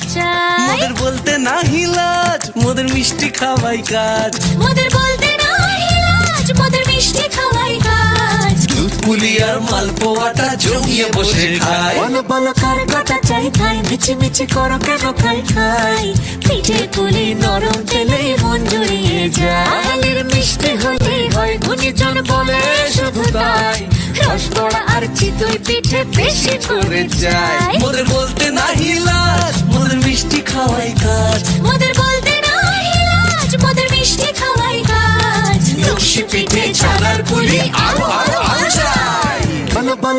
বলতে না হিলাজ মোদের মিষ্টি খাওয়াই কাজ। মোদের বলতে না হিলাজ মোদের মিষ্টি খাওয়াই কাজ। দুধ পুলি আর মালপোয়াটা জমিয়ে বসে খায় বলো বলো কার গোটা চাই খাই মিছি মিছি করো কেন খাই খাই? পিঠে পুলি নরম তেলে মন জুড়িয়ে যায়। মিষ্টি হলে হয় গুণীজন বলে শুধু তাই। রসগোড়া আর চিতই পিঠে বেশি করে যায় মোদের বলতে না হিলাজ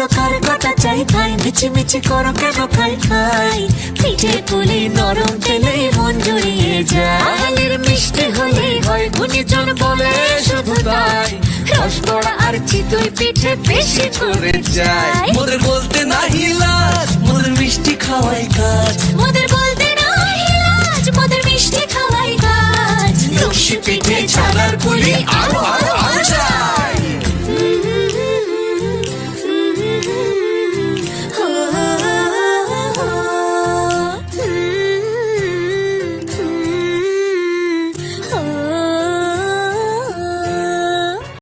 বলো কার গোটা চাই খাই মিছি মিছি করো কেন? খাই খাই পিঠে পুলি নরম তেলে মন জুড়িয়ে যায়। মিষ্টি হলে হয় গুণীজন বলে শুধু তাই। রসগোড়া আর চিতই পিঠে বেশি করে যায় মোদের বলতে না হিলাজ মোদের মিষ্টি খাওয়াই কাজ। মোদের বলতে না হিলাজ মোদের মিষ্টি খাওয়াই কাজ। লক্ষ্মী পিঠে ছানার পুলি আরও